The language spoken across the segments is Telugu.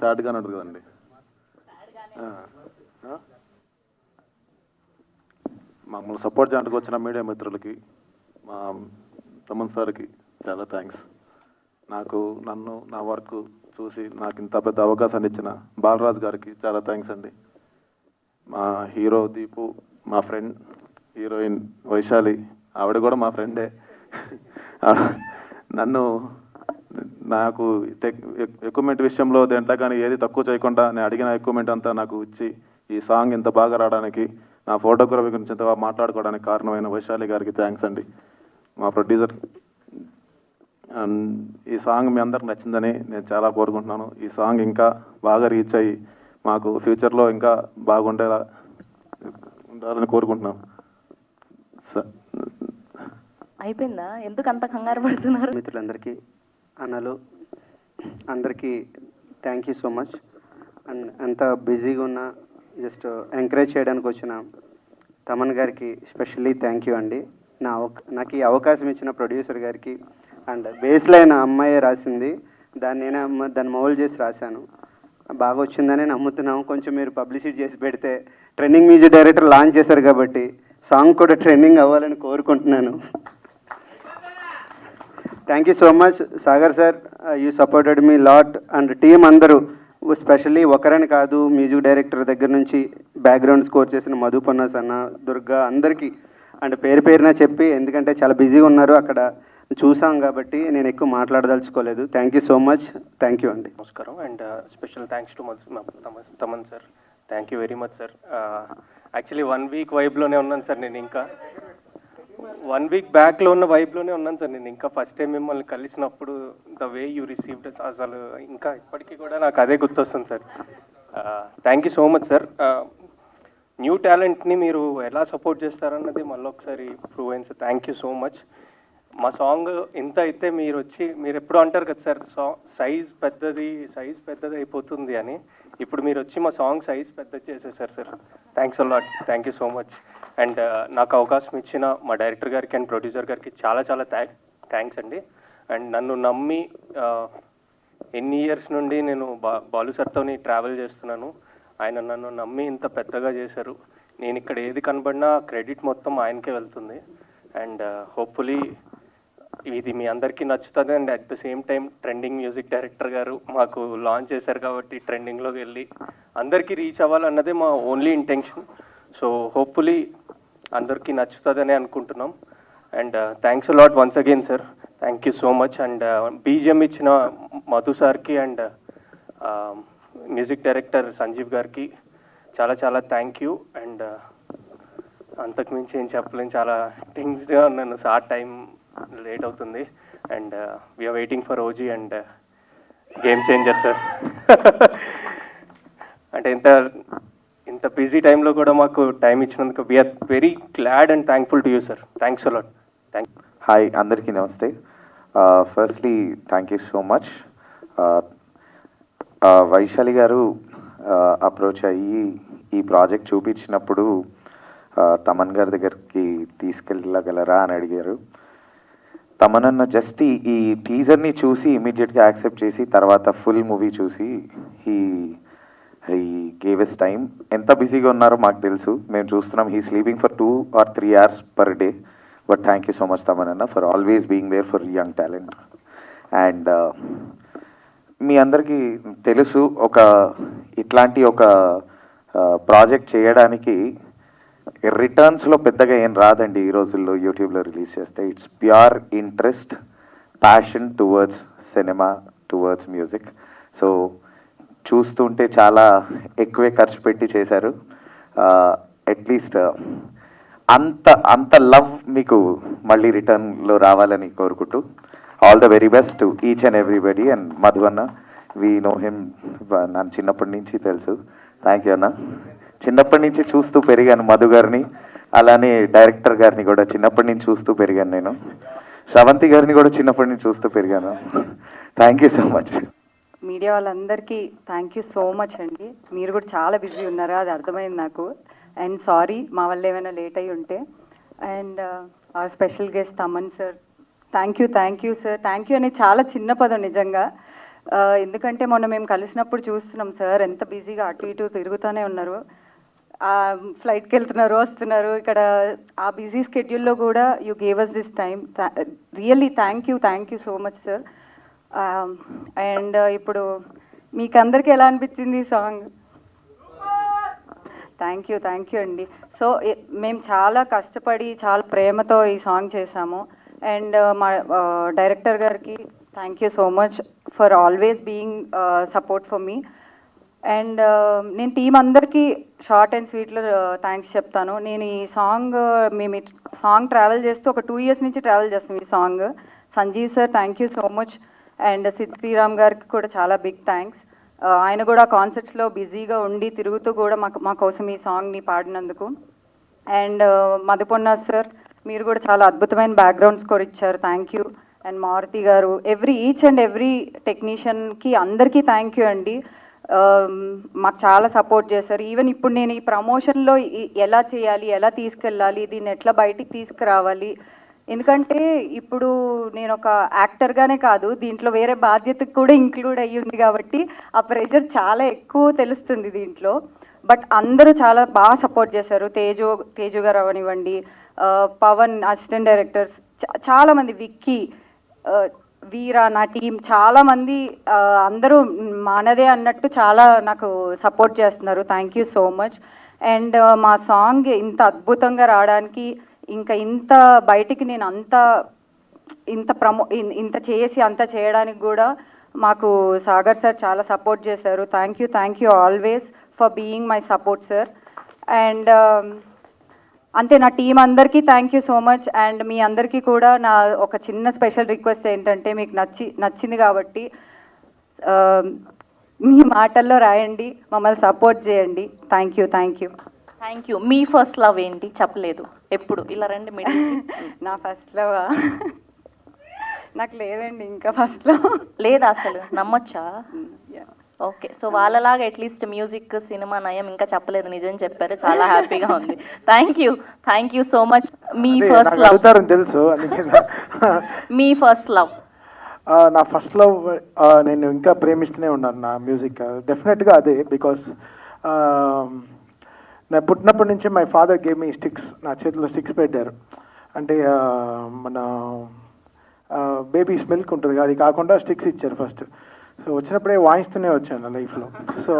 సాడ్గా ఉంటుంది కదండి. మమ్మల్ని సపోర్ట్ చేయడానికి వచ్చిన మీడియా మిత్రులకి మా తమన్ సార్కి చాలా థ్యాంక్స్. నాకు నన్ను నా వర్క్ చూసి నాకు ఇంత పెద్ద అవకాశాన్ని ఇచ్చిన బాలరాజ్ గారికి చాలా థ్యాంక్స్ అండి. మా హీరో దీపు మా ఫ్రెండ్ హీరోయిన్ వైశాలి ఆవిడ కూడా మా ఫ్రెండే. నన్ను నాకు టెక్ ఎక్విప్మెంట్ విషయంలో దేంట్లో కానీ ఏది తక్కువ చేయకుండా నేను అడిగిన ఎక్విప్మెంట్ అంతా నాకు ఇచ్చి ఈ సాంగ్ ఇంత బాగా రావడానికి నా ఫోటోగ్రఫీ గురించి ఇంత బాగా మాట్లాడుకోవడానికి కారణమైన వైశాలి గారికి థ్యాంక్స్ అండి. మా ప్రొడ్యూసర్ అండ్ ఈ సాంగ్ మీ అందరికి నచ్చిందని నేను చాలా కోరుకుంటున్నాను. ఈ సాంగ్ ఇంకా బాగా రీచ్ అయ్యి మాకు ఫ్యూచర్లో ఇంకా బాగుండేలా ఉండాలని కోరుకుంటున్నాను స- అయిపోయిందా? ఎందుకు అంత కంగారు పడుతున్నారు? మిత్రులందరికీ అన్నలు. అందరికీ thank you so much and అంత బిజీగా ఉన్న జస్ట్ ఎంకరేజ్ చేయడానికి వచ్చిన తమన్ గారికి స్పెషల్లీ థ్యాంక్ యూ అండి. నా నాకు ఈ అవకాశం ఇచ్చిన ప్రొడ్యూసర్ గారికి అండ్ బేస్ లైన్ అమ్మాయి రాసింది. దాన్ని నేనే అమ్మ- దాన్ని మౌల్ చేసి రాశాను. బాగా వచ్చిందని నమ్ముతున్నాము. కొంచెం మీరు పబ్లిసిటీ చేసి పెడితే ట్రెండింగ్ మ్యూజిక్ డైరెక్టర్ లాంచ్ చేశారు కాబట్టి సాంగ్ కూడా ట్రెండింగ్ అవ్వాలని కోరుకుంటున్నాను. Thank you so much Sagar sir you supported me lot and team అందరూ స్పెషల్లీ ఒకరని కాదు మ్యూజిక్ డైరెక్టర్ దగ్గర నుంచి బ్యాక్గ్రౌండ్ స్కోర్ చేసిన మధుపన్న అన్న దుర్గా అందరికీ. అండ్ పేరు పేరున చెప్పి ఎందుకంటే చాలా బిజీగా ఉన్నారు అక్కడ చూసాం కాబట్టి నేను ఎక్కువ మాట్లాడదలుచుకోలేదు. Thank you so much thank you అండి. నమస్కారం. And special thanks to Thaman sir thank you very much sir actually one week వైబ్లోనే ఉన్నాను సార్ నేను ఇంకా. వన్ వీక్ బ్యాక్లో ఉన్న వైబ్లోనే ఉన్నాను సార్ నేను. ఇంకా ఫస్ట్ టైం మిమ్మల్ని కలిసినప్పుడు ద వే యూ రిసీవ్డ్ అసలు ఇంకా ఇప్పటికీ కూడా నాకు అదే గుర్తొస్తుంది sir. Thank you so much sir new టాలెంట్ని మీరు ఎలా సపోర్ట్ చేస్తారన్నది మళ్ళీ ఒకసారి ప్రూవ్ అయింది sir. Thank you so much మా సాంగ్ ఇంత అయితే మీరు వచ్చి మీరు ఎప్పుడు అంటారు కదా సార్ సా సైజ్ పెద్దది సైజ్ పెద్దది అయిపోతుంది అని. ఇప్పుడు మీరు వచ్చి మా సాంగ్ సైజ్ పెద్దది చేసేసారు sir. Thanks a lot thank you so much and నాకు అవకాశం ఇచ్చిన మా డైరెక్టర్ గారికి అండ్ ప్రొడ్యూసర్ గారికి చాలా చాలా థ్యాంక్స్ అండి. అండ్ నన్ను నమ్మి ఎన్ని ఇయర్స్ నుండి నేను బా బాలు సార్తోని ట్రావెల్ చేస్తున్నాను. ఆయన నన్ను నమ్మి ఇంత పెద్దగా చేశారు. నేను ఇక్కడ ఏది కనబడినా క్రెడిట్ మొత్తం ఆయనకే వెళ్తుంది. అండ్ హోప్ఫుల్లీ ఇది మీ అందరికీ నచ్చుతుంది. And at the same time trending music director గారు మాకు లాంచ్ చేశారు కాబట్టి ట్రెండింగ్లోకి వెళ్ళి అందరికీ రీచ్ అవ్వాలన్నదే మా ఓన్లీ ఇంటెన్షన్. సో హోప్ఫుల్లీ అందరికీ నచ్చుతుందని అనుకుంటున్నాం. And thanks lot once again sir thank you so much and uh, BGM ఇచ్చిన మధు సార్కి and uh, um, music director Sanjeev గారికి చాలా చాలా థ్యాంక్ యూ అండ్ uh, అంతకు మించి ఏం చెప్పలేను చాలా థింగ్స్గా ఉన్నాను సార్ టైం లేట్ అవుతుంది. And we're waiting for OG and game changer sir అంటే ఇంత ఇంత బిజీ టైంలో కూడా మాకు టైం ఇచ్చినందుకు we're very glad and thankful to you sir thanks a lot thank hi అందరికీ నమస్తే. Firstly thank you so much Vaishali గారు uh, అప్రోచ్ అయ్యి ఈ ప్రాజెక్ట్ చూపించినప్పుడు uh, తమన్ గారి దగ్గరికి తీసుకెళ్ళగలరా అని అడిగారు. తమన్ అన్న జస్ట్ ఈ టీజర్ని చూసి ఇమీడియట్గా యాక్సెప్ట్ చేసి తర్వాత ఫుల్ మూవీ చూసి ఈ గేవ్ ఎస్ టైం ఎంత బిజీగా ఉన్నారో మాకు తెలుసు. మేము చూస్తున్నాం he sleeping for two or three hours per day but thank you so much తమనన్న for always being there for young talent and మీ అందరికీ తెలుసు ఒక ఇట్లాంటి ఒక ప్రాజెక్ట్ చేయడానికి రిటర్న్స్లో పెద్దగా ఏం రాదండి ఈ రోజుల్లో యూట్యూబ్లో రిలీజ్ చేస్తే. It's pure interest passion towards cinema towards music so చూస్తుంటే చాలా ఎక్కువే ఖర్చు పెట్టి చేశారు. అట్లీస్ట్ అంత అంత లవ్ మీకు మళ్ళీ రిటర్న్లో రావాలని కోరుకుంటూ all the very best to each and everybody and Madhu అన్న వి నో హిమ్ నన్ను చిన్నప్పటి నుంచి తెలుసు. థ్యాంక్ యూ అన్న. చిన్నప్పటి నుంచి చూస్తూ పెరిగాను మధు గారిని అలానే డైరెక్టర్ గారిని కూడా చిన్నప్పటి నుంచి చూస్తూ పెరిగాను నేను. శ్రవంతి గారిని కూడా చిన్నప్పటి నుంచి చూస్తూ పెరిగాను. Thank you so much media వాళ్ళందరికీ థ్యాంక్ యూ సో మచ్ అండి. మీరు కూడా చాలా బిజీ ఉన్నారు? అది అర్థమైంది నాకు. అండ్ సారీ మా వల్ల ఏమైనా లేట్ అయి ఉంటే. And our special guest Thaman sir thank you thank you sir thank you అనేది చాలా చిన్న పదం నిజంగా. Uh, ఎందుకంటే మొన్న మేము కలిసినప్పుడు చూస్తున్నాం సార్ ఎంత బిజీగా అటు ఇటు తిరుగుతూనే ఉన్నారు. ఫ్లైట్కి వెళ్తున్నారు వస్తున్నారు. ఇక్కడ ఆ బిజీ స్కెడ్యూల్లో కూడా you gave us this time really thank you thank you so much sir Um, and uh, ఇప్పుడు మీకు అందరికీ ఎలా అనిపించింది ఈ song? Thank you thank you అండి. సో మేము చాలా కష్టపడి చాలా ప్రేమతో ఈ సాంగ్ చేశాము అండ్ uh, మా uh, డైరెక్టర్ గారికి thank you so much for always being support for me and నేను టీం అందరికీ షార్ట్ అండ్ స్వీట్లో థ్యాంక్స్ చెప్తాను. నేను ఈ సాంగ్ మేము సాంగ్ ట్రావెల్ చేస్తూ ఒక టూ ఇయర్స్ నుంచి ట్రావెల్ చేస్తాం ఈ song. Sanjeev sir thank you so much and Sid Sriram గారికి కూడా చాలా బిగ్ థ్యాంక్స్ uh, ఆయన కూడా కాన్సర్ట్స్లో బిజీగా ఉండి తిరుగుతూ కూడా మాకు మా కోసం ఈ సాంగ్ని పాడినందుకు. అండ్ uh, మధుపొన్న సార్ మీరు కూడా చాలా అద్భుతమైన బ్యాక్గ్రౌండ్ స్కోర్ ఇచ్చారు. థ్యాంక్ యూ అండ్ మారుతి గారు ఎవ్రీ ఈచ్ అండ్ ఎవ్రీ టెక్నీషియన్కి అందరికీ థ్యాంక్ యూ అండి. Um, మాకు చాలా సపోర్ట్ చేశారు. ఈవెన్ ఇప్పుడు నేను ఈ ప్రమోషన్లో ఎలా చేయాలి ఎలా తీసుకెళ్ళాలి దీన్ని ఎట్లా బయటికి తీసుకురావాలి ఎందుకంటే ఇప్పుడు నేను ఒక యాక్టర్గానే కాదు దీంట్లో వేరే బాధ్యతకు కూడా ఇంక్లూడ్ అయ్యి ఉంది కాబట్టి ఆ ప్రెషర్ చాలా ఎక్కువ తెలుస్తుంది దీంట్లో. బట్ అందరూ చాలా బాగా సపోర్ట్ చేశారు. తేజు తేజు గారు అవనివ్వండి పవన్ అసిస్టెంట్ డైరెక్టర్స్ చాలామంది విక్కీ వీరా నా టీం చాలామంది అందరూ మనదే అన్నట్టు చాలా నాకు సపోర్ట్ చేస్తున్నారు. Thank you so much and మా సాంగ్ ఇంత అద్భుతంగా రావడానికి ఇంకా ఇంత బయటికి నేను అంత ఇంత ప్రమో ఇన్- ఇంత చేసి అంత చేయడానికి కూడా మాకు సాగర్ సార్ చాలా సపోర్ట్ చేశారు. Thank you thank you always for being my support sir and అంతే నా టీం అందరికీ thank you so much and మీ అందరికీ కూడా నా ఒక చిన్న స్పెషల్ రిక్వెస్ట్ ఏంటంటే మీకు నచ్చి నచ్చింది కాబట్టి um, మీ మాటల్లో రాయండి మమ్మల్ని సపోర్ట్ చేయండి. Thank you thank you thank you me first love ఏంటి? చెప్పలేదు. ఎప్పుడు? ఇలా రండి మిడిల్. నా ఫస్ట్లో నాకు లేదండి ఇంకా ఫస్ట్లో లేదా అసలు? నమ్మొచ్చా? ఓకే. సో వాళ్ళలాగా అట్లీస్ట్ మ్యూజిక్ సినిమా నయం ఇంకా చెప్పలేదు. నిజం చెప్పారు. చాలా హ్యాపీగా ఉంది. Thank you thank you so much me first love తెలుసు. మీ ఫస్ట్ లవ్ నా ఫస్ట్ లవ్ నేను ఇంకా ప్రేమిస్తూనే ఉన్నాను నా మ్యూజిక్ డెఫినెట్గా అదే బికాస్ నా పుట్టినప్పటి నుంచి my father gave me sticks నా చేతిలో స్టిక్స్ పెట్టారు. అంటే మన బేబీస్ మిల్క్ ఉంటుంది కదా, అది కాకుండా స్టిక్స్ ఇచ్చారు ఫస్ట్ సో వచ్చినప్పుడే వాయిస్తూనే వచ్చాను నా లైఫ్లో so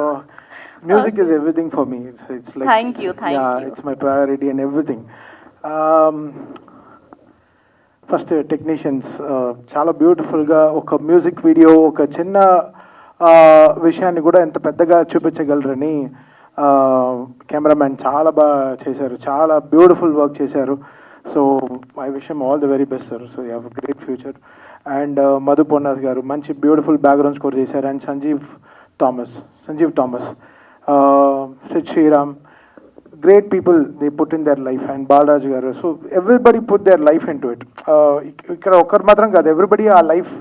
music is everything for me it's it's like. It's my priority and everything first technicians చాలా బ్యూటిఫుల్గా ఒక మ్యూజిక్ వీడియో ఒక చిన్న విషయాన్ని కూడా ఎంత పెద్దగా చూపించగలరని కెమెరామ్యాన్ చాలా బాగా చేశారు. చాలా బ్యూటిఫుల్ వర్క్ చేశారు. So I wish you all the very best sir. So you have great future. And Madhu Ponnas గారు మంచి బ్యూటిఫుల్ బ్యాక్గ్రౌండ్ స్కోర్ చేశారు. And Sanjeev Thomas Sanjeev Thomas Sid Sriram great people they put in their life. And Balaraju గారు. So everybody put their life in to it ఇక్కడ ఒక్కరు మాత్రం కాదు ఎవ్రీబడి ఆ లైఫ్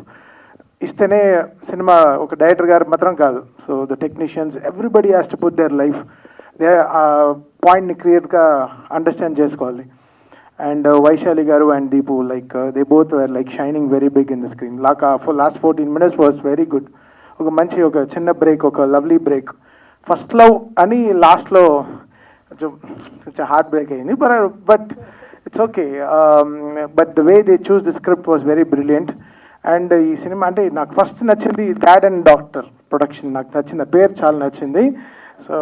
ఇస్తేనే సినిమా ఒక డైరెక్టర్ గారు మాత్రం కాదు. So the technicians everybody has to put their life they ఆ పాయింట్ని క్లియర్గా అండర్స్టాండ్ చేసుకోవాలి. అండ్ వైశాలి గారు and Deepu like they both were like shining very big in the screen look for last fourteen minutes was very good ఒక మంచి ఒక చిన్న బ్రేక్ ఒక లవ్లీ బ్రేక్ ఫస్ట్ లవ్ అని లాస్ట్లో కొంచెం కొంచెం హార్ట్ బ్రేక్ అయింది. But but it's okay but the way they choose the script was very brilliant and ఈ సినిమా అంటే నాకు ఫస్ట్ నచ్చింది డాడ్ అండ్ డాక్టర్ ప్రొడక్షన్ నాకు నచ్చింది పేరు చాలా నచ్చింది. So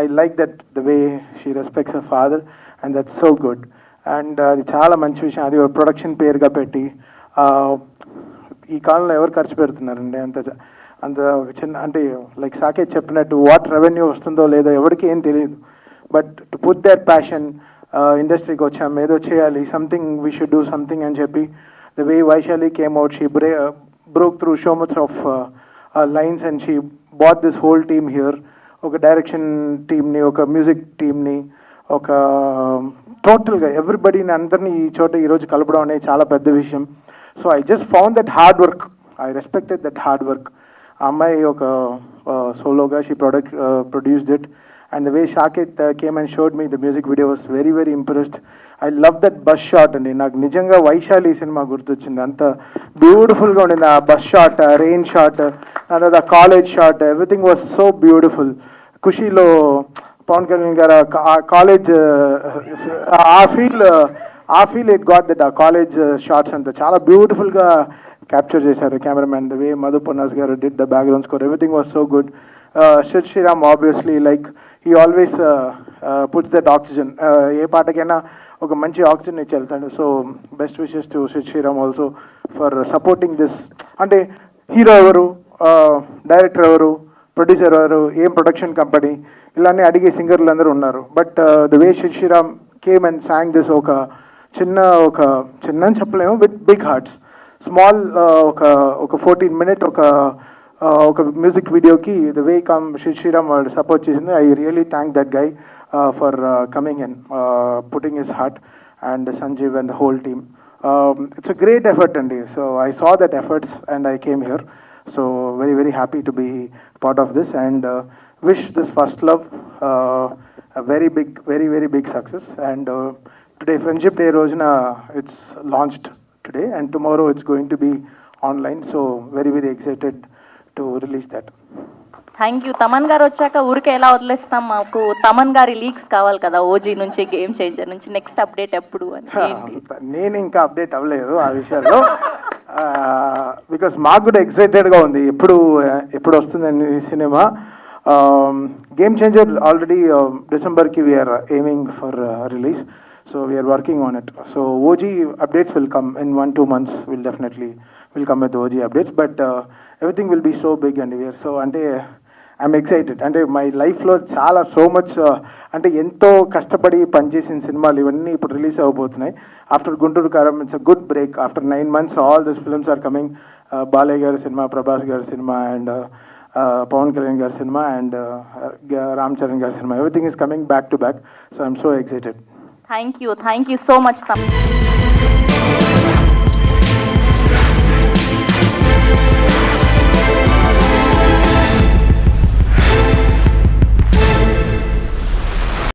I like that the way she respects a father and that's so good and అది చాలా మంచి విషయం. అది ఒక ప్రొడక్షన్ పేరుగా పెట్టి ఈ కాలంలో ఎవరు ఖర్చు పెడుతున్నారండి? అంత అంత ఒక చిన్న అంటే లైక్ సాకే చెప్పినట్టు వాట్ రెవెన్యూ వస్తుందో లేదో ఎవరికి ఏం తెలియదు. But to put their passion ఇండస్ట్రీకి వచ్చాం ఏదో చేయాలి something we should do something అని చెప్పి the way Vaishali came out she బ్రే broke through so much of lines and she bought this whole team here ఒక డైరెక్షన్ టీమ్ని ఒక మ్యూజిక్ టీమ్ని ఒక టోటల్గా ఎవ్రీబడిని అందరినీ ఈ చోట ఈరోజు కలపడం అనేది చాలా పెద్ద విషయం. So I just found that hard work I respected that hard work ఆ అమ్మాయి ఒక సోలోగా she product produced it and the way Shakit came and showed me the music video was very very impressed I love that bus shot అండి. నాకు నిజంగా వైశాలి సినిమా గుర్తొచ్చింది. అంత బ్యూటిఫుల్గా ఉండింది ఆ బస్ షాట్ రెయిన్ షాట్ తర్వాత college shot everything was so beautiful ఖుషీలో Pawan Kalyan గారు కాలేజ్ ఆ ఫీల్ ఆ ఫీల్ ఇట్ గాట్ దట్ ఆ కాలేజ్ షార్ట్స్ అంతా చాలా బ్యూటిఫుల్గా క్యాప్చర్ చేశారు cameraman the way Madhu Ponnas గారు did the background score everything was so good Sid Sriram obviously like he always puts that oxygen ఏ పాటకైనా ఒక మంచి ఆక్సిజన్ ఇచ్చి వెళ్తాడు so best wishes to Sid Sriram also for supporting this అంటే హీరో ఎవరు? Uh, డైరెక్టర్ ఎవరు? ప్రొడ్యూసర్ ఎవరు? ఏం ప్రొడక్షన్ కంపెనీ ఇలానే అడిగే సింగర్లు అందరూ ఉన్నారు. But the way Sid Sriram came and sang this ఒక చిన్న ఒక చిన్న అని చెప్పలేము విత్ బిగ్ హార్ట్స్ స్మాల్ ఒక ఒక ఫోర్టీన్ మినిట్ ఒక ఒక మ్యూజిక్ వీడియోకి the way come Sri Sriram వాళ్ళు సపోర్ట్ చేసింది I really thank that guy for coming and putting his heart and Sanjeev and the whole team it's a great effort అండి so I saw that efforts and I came here so very very happy to be part of this and wish this first love a very big, very, very big success. And uh, today, Friendship Day Rojana, it's launched today, and tomorrow it's going to be online. So, very, to release that. Thank you Thaman గారు వచ్చాక ఊరికే ఎలా వదిలేస్తాం? మాకు తమన్ గారి లీక్స్ కావాలి కదా ఓజీ నుంచి గేమ్ చేంజర్ నుంచి నెక్స్ట్ అప్డేట్ ఎప్పుడు అని. నేను ఇంకా అప్డేట్ అవ్వలేదు ఆ విషయాల్లో బికాస్ మాకు కూడా ఎక్సైటెడ్గా ఉంది. ఎప్పుడు ఎప్పుడు వస్తుందని cinema? Game changer already డిసెంబర్కి we're aiming for release so we're working on it so OG updates will come in one two months will definitely will come with OG updates but everything will be so big and we're so అంటే ఐఎమ్ ఎక్సైటెడ్ అంటే మై లైఫ్లో చాలా సో మచ్ అంటే ఎంతో కష్టపడి పనిచేసిన సినిమాలు ఇవన్నీ ఇప్పుడు release అవ్వబోతున్నాయి after Guntur Kaaram it's a good break after nine months all this films are coming Balayya గారి సినిమా ప్రభాస్ గారి సినిమా అండ్ పవన్ కళ్యాణ్ గారి సినిమా అండ్ రామ్ చరణ్ గారి cinema everything is coming back to back so I'm so excited thank you thank you so much తమ్